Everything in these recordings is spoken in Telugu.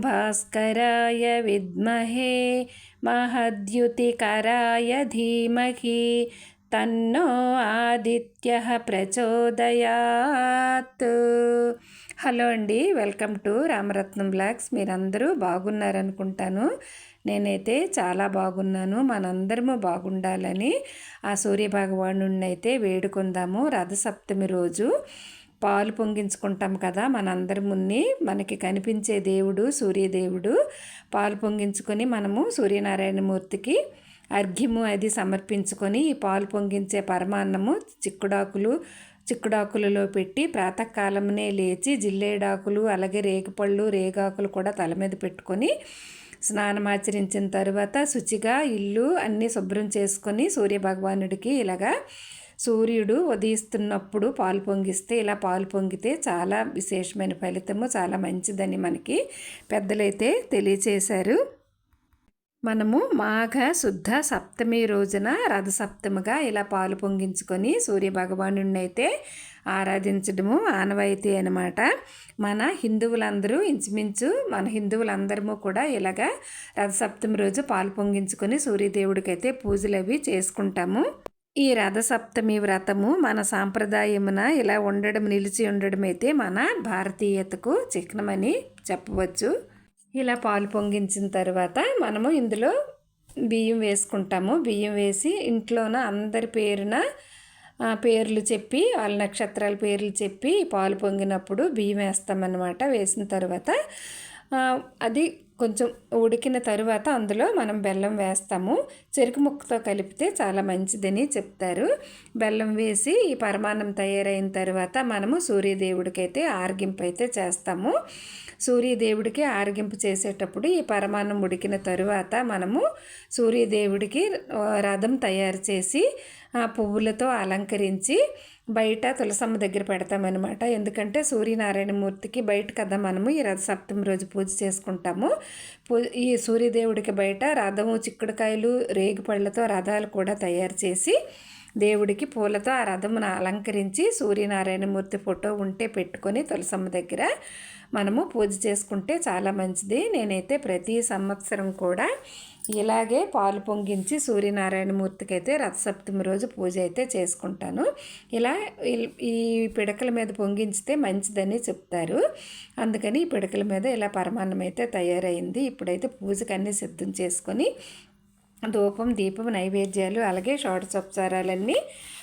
భాస్కరాయ విద్మహే మహద్యుతికరాయ ధీమహి తన్నో ఆదిత్య ప్రచోదయాత్ హలో అండి వెల్కమ్ టు రామరత్నం బ్లాగ్స్. మీరందరూ బాగున్నారనుకుంటాను. నేనైతే చాలా బాగున్నాను. మనందరము బాగుండాలని ఆ సూర్యభగవాను అయితే వేడుకుందాము. రథసప్తమి రోజు. పాలు పొంగించుకుంటాం కదా మనందరి మున్ని మనకి కనిపించే దేవుడు సూర్యదేవుడు. పాలు పొంగించుకొని మనము సూర్యనారాయణమూర్తికి అర్ఘ్యము అది సమర్పించుకొని ఈ పాలు పొంగించే పరమాన్నము చిక్కుడాకులు చిక్కుడాకులలో పెట్టి ప్రాతకాలంనే లేచి జిల్లేడాకులు అలాగే రేగుపళ్ళు రేగాకులు కూడా తల మీద పెట్టుకొని స్నానమాచరించిన తర్వాత శుచిగా ఇల్లు అన్నీ శుభ్రం చేసుకొని సూర్యభగవానుడికి ఇలాగా సూర్యుడు ఉదయిస్తున్నప్పుడు పాలు పొంగిస్తే ఇలా పాలు పొంగితే చాలా విశేషమైన ఫలితము చాలా మంచిదని మనకి పెద్దలైతే తెలియచేశారు. మనము మాఘ శుద్ధ సప్తమి రోజున రథసప్తమిగా ఇలా పాలు పొంగించుకొని సూర్యభగవాను అయితే ఆరాధించడము ఆనవాయితీ అనమాట మన హిందువులందరూ ఇంచుమించు మన హిందువులందరము కూడా ఇలాగా రథసప్తమి రోజు పాలు పొంగించుకొని సూర్యదేవుడికి అయితే పూజలు అవి చేసుకుంటాము. ఈ రథసప్తమి వ్రతము మన సాంప్రదాయమున ఇలా ఉండడం నిలిచి ఉండడం అయితే మన భారతీయతకు చిహ్నమని చెప్పవచ్చు. ఇలా పాలు పొంగించిన తర్వాత మనము ఇందులో బియ్యం వేసుకుంటాము. బియ్యం వేసి ఇంట్లోన అందరి పేరున పేర్లు చెప్పి వాళ్ళ నక్షత్రాల పేర్లు చెప్పి పాలు పొంగినప్పుడు బియ్యం వేస్తామన్నమాట. వేసిన తర్వాత అది కొంచెం ఉడికిన తరువాత అందులో మనం బెల్లం వేస్తాము. చెరుకు ముక్కతో కలిపితే చాలా మంచిదని చెప్తారు. బెల్లం వేసి ఈ పరమాన్నం తయారైన తర్వాత మనము సూర్యదేవుడికి అయితే ఆరగింపు అయితే చేస్తాము. సూర్యదేవుడికి ఆరగింపు చేసేటప్పుడు ఈ పరమాన్నం ఉడికిన తరువాత మనము సూర్యదేవుడికి రథం తయారు చేసి పువ్వులతో అలంకరించి బయట తులసమ్మ దగ్గర పెడతామన్నమాట. ఎందుకంటే సూర్యనారాయణమూర్తికి బయట కదా మనము ఈ రథ సప్తమి రోజు పూజ చేసుకుంటాము. పూ ఈ సూర్యదేవుడికి బయట రథము చిక్కుడుకాయలు రేగుపళ్ళతో రథాలు కూడా తయారు చేసి దేవుడికి పూలతో ఆ రథమును అలంకరించి సూర్యనారాయణమూర్తి ఫోటో ఉంటే పెట్టుకొని తులసమ్మ దగ్గర మనము పూజ చేసుకుంటే చాలా మంచిది. నేనైతే ప్రతి సంవత్సరం కూడా ఇలాగే పాలు పొంగించి సూర్యనారాయణమూర్తికి అయితే రథసప్తమి రోజు పూజ అయితే చేసుకుంటాను. ఇలా ఈ పిడకల మీద పొంగించితే మంచిదని చెప్తారు. అందుకని ఈ పిడకల మీద ఇలా పరమాన్నం అయితే తయారైంది. ఇప్పుడైతే పూజకు అన్నీ సిద్ధం చేసుకొని ధూపం దీపం నైవేద్యాలు అలాగే షోడసోపచారాలన్నీ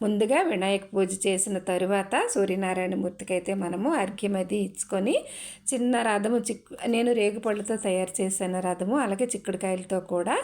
ముందుగా వినాయక పూజ చేసిన తరువాత సూర్యనారాయణమూర్తికి అయితే మనము అర్ఘ్యమది ఇచ్చుకొని చిన్న రథము చిక్కు నేను రేగుపళ్ళతో తయారు చేసిన రథము అలాగే చిక్కుడుకాయలతో కూడా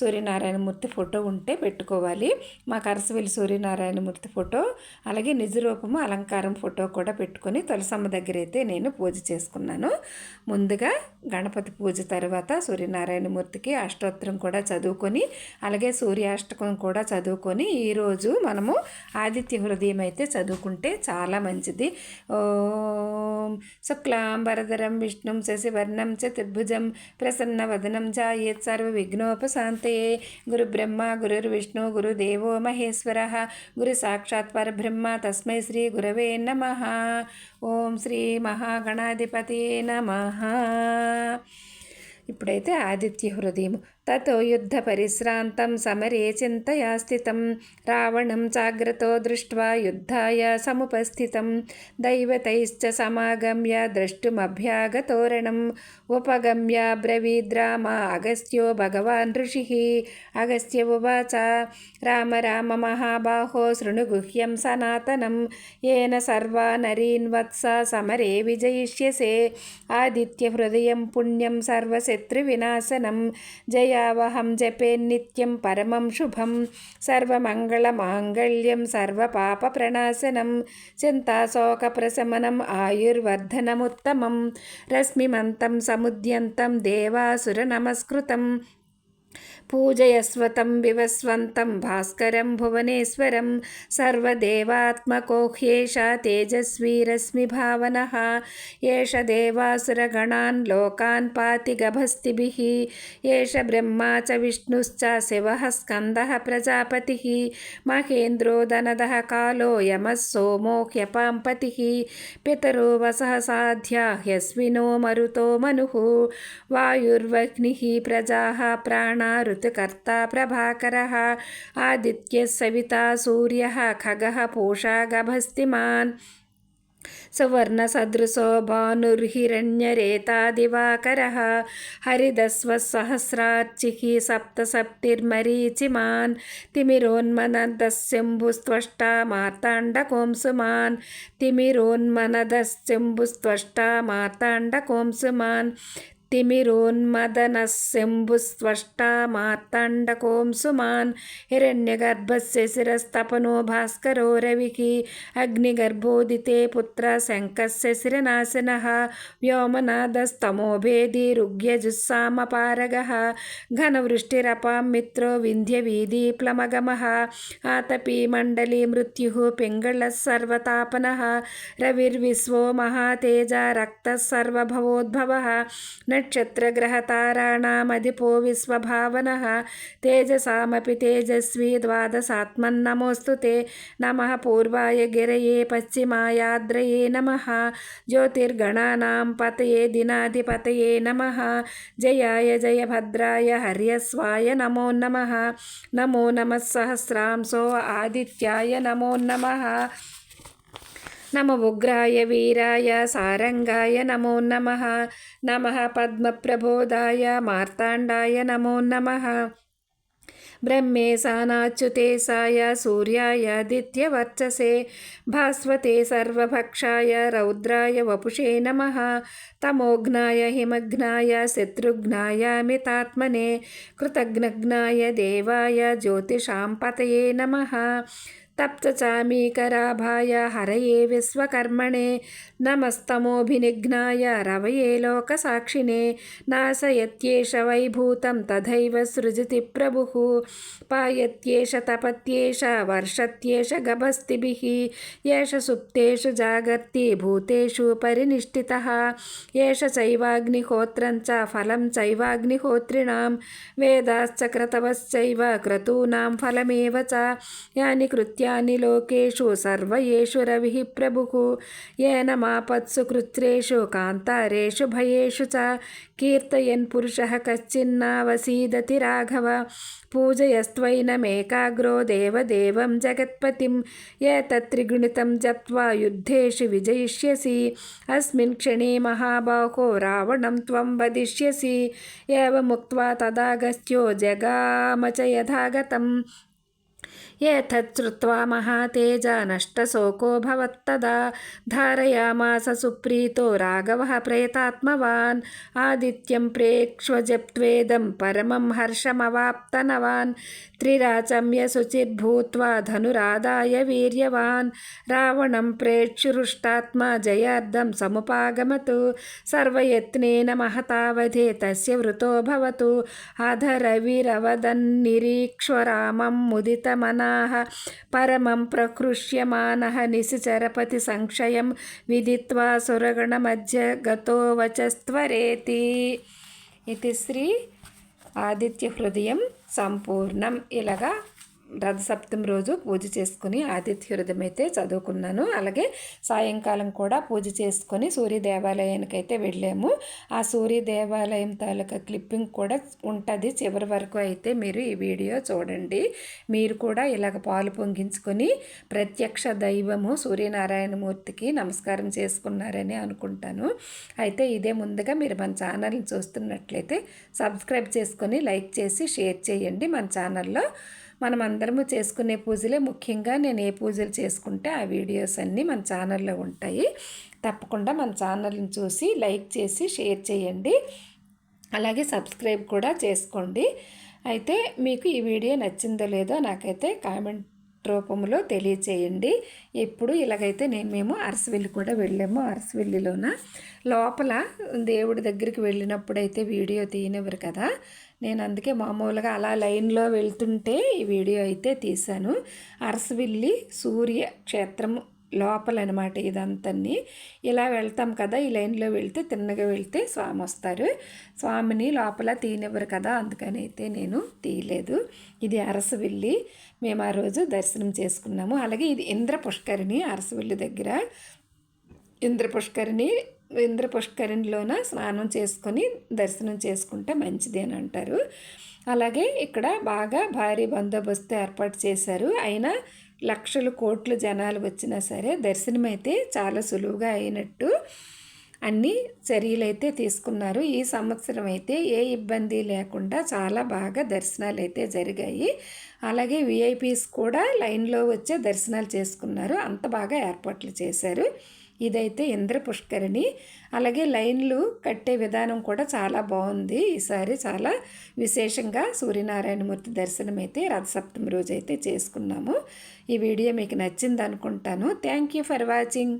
సూర్యనారాయణమూర్తి ఫోటో ఉంటే పెట్టుకోవాలి. మా కరసవెల్లి సూర్యనారాయణమూర్తి ఫోటో అలాగే నిజరూపము అలంకారం ఫోటో కూడా పెట్టుకొని తులసమ్మ దగ్గర అయితే నేను పూజ చేసుకున్నాను. ముందుగా గణపతి పూజ తర్వాత సూర్యనారాయణమూర్తికి అష్టోత్తరం కూడా చదువుకొని అలాగే సూర్యాష్టకం కూడా చదువుకొని ఈరోజు మనము ఆదిత్య హృదయం అయితే చదువుకుంటే చాలా మంచిది. ఓం శుక్లాంబరధరం విష్ణుం శశివర్ణం చతుర్భుజం ప్రసన్న వదనం జాయేత్ సర్వ విఘ్నోపశాంతే గురు బ్రహ్మ గురుర్ విష్ణు గురుదేవో మహేశ్వర. గురు సాక్షాత్ పరబ్రహ్మ తస్మై శ్రీ గురవే నమ. ఓం శ్రీ మహాగణాధిపతి నమ. ఇప్పుడైతే ఆదిత్య హృదయం తతో యుద్ధ పరిశ్రాంతం సమరే చింతయా స్థితం రావణం జాగ్రతో దృష్ట్వా యుద్ధాయ సముపస్థితం. దైవతైశ్చ సమాగమ్య ద్రష్టుమభ్యాగతోరణం. ఉపగమ్య బ్రవీద్రామ అగస్త్యో భగవాన్ ఋషి. అగస్త్య ఉవాచ. రామ రామ మహాబాహో శృణుగుహ్యం సనాతనం. ఏన సర్వా నరీన్ వత్స సమరే విజయిష్యసే. ఆదిత్య హృదయం పుణ్యం సర్వశత్రు వినాశనం జయ శ్రేయావహం జపే నిత్యం పరమం శుభం. సర్వమంగళమాంగళ్యం సర్వపాపప్రణాశనం చింతాశోకప్రశమనం ఆయుర్వర్ధనముత్తమం. రశ్మిమంతం సముద్యంతం దేవాసుర पूजयस्व तं विवस्वन्तं भास्करं भुवनेश्वरं सर्वदेवात्मको ह्येष तेजस्वीरश्मिभावनः एष देवासुरगणान् लोकान् पाति गभस्तिभिः। एष ब्रह्मा च विष्णुश्च शिवः स्कन्दः प्रजापतिः। महेन्द्रो दनदः कालो यमः सोमो ह्यपाम्पतिः। पितरो वसः साध्या ह्यस्विनो मरुतो मनुः। वायुर्वह्निः प्रजाः प्राणारुत् ऋतुकर्ता प्रभाकरः आदित्यः सविता सूर्यः खगः पूषा गभस्तिमान् सुवर्णसदृशो भानुर्हिरण्यरेता दिवाकरः हरिदस्वः सहस्रार्चिः सप्तसप्तिर्मरीचिमान् तिमिरोन्मनदस्यम्भुस्त्वष्टा मार्ताण्डकोंसुमान् तिमिरोन्मनदस्यम्भुस्त्वष्टा मार्ताण्डकोंसुमान् तिमिरोन्मदनस्यम्भुस्त्वष्टा मार्ताण्डकोंसुमान् हिरण्यगर्भस्य शिरस्तपनो भास्करो रविः अग्निगर्भोदिते पुत्र शङ्कस्य शिरनाशनः व्योमनादस्तमोभेदिरुग्यजुस्सामपारगः घनवृष्टिरपां मित्रो विन्ध्यवीधिप्लमगमः आतपी मण्डली मृत्युः पिङ्गळः सर्वतापनः रविर्विश्वो महातेजा रक्तः सर्वभवोद्भवः नक्षत्रग्रहताराणामधिपो विश्वभावनः। तेजसामपि तेजस्वी द्वादशात्मन्नमोऽस्तु ते। नमः पूर्वाय गिरये पश्चिमायाद्रये नमः। ज्योतिर्गणानां पतये दिनाधिपतये नमः। जयाय जयभद्राय हर्यस्वाय नमो नमः। नमो नमः सहस्रांसो आदित्याय नमो नमः। నమ ఉగ్రాయ వీరాయ సారంగాయ నమో నమ. నమ పద్మప్రబోధాయ మార్తాండాయ నమో నమ. బ్రహ్మేశానాచ్యుతే సాయ సూర్యాయాదిత్యవర్చసే భాస్వతే సర్వభక్షాయ రౌద్రాయ వపుషే నమ. తమోఘ్నాయ హిమఘ్నాయ శత్రుఘ్నాయామితాత్మనే కృతఘ్నఘ్నాయ దేవాయ జ్యోతిషాం పతయే నమ. తప్తచామీకరాభాయ హరయే విశ్వకర్మణే నమస్తమోభినిఘ్నాయ రవయే లోకసాక్షినే నాశయత్యేష వైభూతం తథైవ సృజతి ప్రభు పాయత్యేష తపత్యేష వర్షత్యేష గభస్తిభిః ఏష సుప్తేషు జాగర్తి భూతేషు పరినిష్ఠితः ఏష చైవాగ్నిహోత్రం చ ఫలం చైవాగ్నిహోత్రిణాం వేదాశ్చ క్రతవశ్చైవ క్రతూనాం ఫలమేవ చ యాని కృత్యా యాని లోకేషు సర్వేషు రవి ప్రభు ఏన మాపత్సు కృత్రేషు కాంతారేషు భయేషు చ. కీర్తయన్ పురుష కశ్చిన్నావసీదతి రాఘవ. పూజయస్త్వైనమేకాగ్రో దేవదేవం జగత్పతిం. ఏతత్రిగుణితం జప్వా యుద్ధేషు విజయిష్యసి. అస్మిన్ క్షణే మహాబాహో రావణం త్వం వదిష్యసి. ఏవముక్త్వా తదాగస్త్యో జగామచ యథాగతం. ఏతచ్చుత్వా మహాతేజ నష్టశోకో భవత్తదా ధారయామాస సుప్రీతో రాఘవ ప్రేతాత్మవాన్ ఆదిత్యం ప్రేక్ష్వజప్వేదం పరమం హర్షమవాప్తనవాన్ త్రిరాచమ్య శుచిర్భూత్వా ధనురాదాయ వీర్యవాన్ రావణం ప్రేక్షురుష్టాత్మ జయార్థం సముపాగమతు సర్వయత్నేన మహతావధే తస్య వృతో భవతు అధరవిరవదన్నిరీక్ష్వరామం ముదితమనా పరమం ప్రకృష్యమాన నిశిచరపతి సంక్షయం విదిత్వా సురగణమధ్య గతో వచస్త్వరేతి. ఇది శ్రీ ఆదిత్య హృదయం సంపూర్ణం. ఇలాగా రథసప్తమి రోజు పూజ చేసుకుని ఆదిత్య అయితే చదువుకున్నాను. అలాగే సాయంకాలం కూడా పూజ చేసుకొని సూర్య దేవాలయానికి అయితే వెళ్ళాము. ఆ సూర్య దేవాలయం తాలూకా క్లిప్పింగ్ కూడా ఉంటుంది. చివరి వరకు అయితే మీరు ఈ వీడియో చూడండి. మీరు కూడా ఇలాగ పాలు పొంగించుకొని ప్రత్యక్ష దైవము సూర్యనారాయణమూర్తికి నమస్కారం చేసుకున్నారని అనుకుంటాను. అయితే ఇదే ముందుగా మీరు మన ఛానల్ని చూస్తున్నట్లయితే సబ్స్క్రైబ్ చేసుకొని లైక్ చేసి షేర్ చేయండి. మన ఛానల్లో మనం అందరము చేసుకునే పూజలే ముఖ్యంగా నేను ఏ పూజలు చేసుకుంటే ఆ వీడియోస్ అన్నీ మన ఛానల్లో ఉంటాయి. తప్పకుండా మన ఛానల్ని చూసి లైక్ చేసి షేర్ చేయండి. అలాగే సబ్స్క్రైబ్ కూడా చేసుకోండి. అయితే మీకు ఈ వీడియో నచ్చిందో లేదో నాకైతే కామెంట్ రూపంలో తెలియచేయండి. ఎప్పుడు ఇలాగైతే నేను మేము అరసవెల్లి కూడా వెళ్ళాము. అరసవెల్లిలోన లోపల దేవుడి దగ్గరికి వెళ్ళినప్పుడైతే వీడియో తీయనివ్వరు కదా. నేను అందుకే మామూలుగా అలా లైన్లో వెళ్తుంటే ఈ వీడియో అయితే తీశాను. అరసవిల్లి సూర్య క్షేత్రము లోపలనమాట ఇదంతని ఇలా వెళ్తాం కదా ఈ లైన్లో వెళ్తే తిన్నగా వెళ్తే స్వామి వస్తారు. స్వామిని లోపల తీనివ్వరు కదా అందుకని అయితే నేను తీయలేదు. ఇది అరసవిల్లి. మేము ఆ రోజు దర్శనం చేసుకున్నాము. అలాగే ఇది ఇంద్ర పుష్కరిణి అరసవిల్లి దగ్గర. ఇంద్ర పుష్కరిణి ఇంద్ర పుష్కరిణిలోన స్నానం చేసుకొని దర్శనం చేసుకుంటే మంచిది అని అంటారు. అలాగే ఇక్కడ బాగా భారీ బందోబస్తు ఏర్పాటు చేశారు. అయినా లక్షలు కోట్లు జనాలు వచ్చినా సరే దర్శనం అయితే చాలా సులువుగా అయినట్టు అన్ని చర్యలు అయితే తీసుకున్నారు. ఈ సంవత్సరం అయితే ఏ ఇబ్బంది లేకుండా చాలా బాగా దర్శనాలు అయితే జరిగాయి. అలాగే విఐపీస్ కూడా లైన్లో వచ్చే దర్శనాలు చేసుకున్నారు. అంత బాగా ఏర్పాట్లు చేశారు. ఇదైతే ఇంద్ర పుష్కరిణి. అలాగే లైన్లు కట్టే విధానం కూడా చాలా బాగుంది. ఈసారి చాలా విశేషంగా సూర్యనారాయణమూర్తి దర్శనం అయితే రథసప్తమి రోజు అయితే చేసుకున్నాము. ఈ వీడియో మీకు నచ్చింది అనుకుంటాను థ్యాంక్ యూ ఫర్ వాచింగ్.